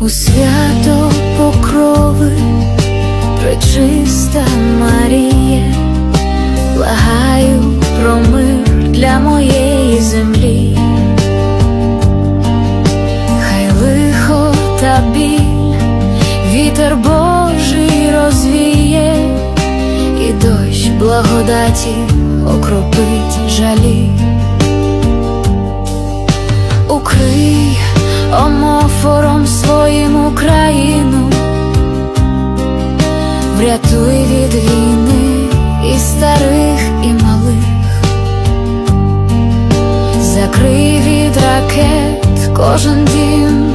у свято покрови, пречиста Маріє, благаю про мир для моєї землі. Хай лихо та біль, вітер Божий розвіє, і дощ благодаті окропить жалі. Укрий омофором своїм Україну, врятуй від війни і старих, і малих, закрий від ракет кожен дім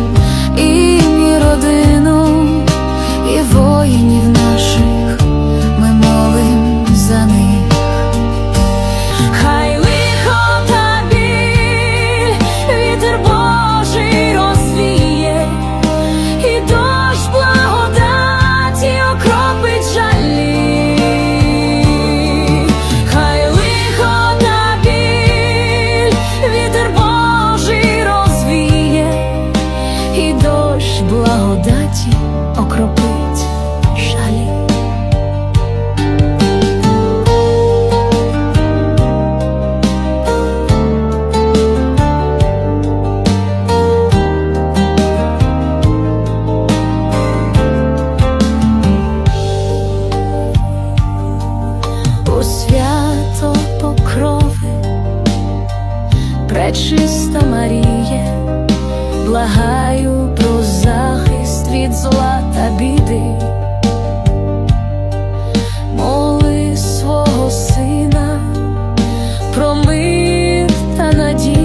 благодаті окропить жалі. у свято покрови, благаю про Tá na dia.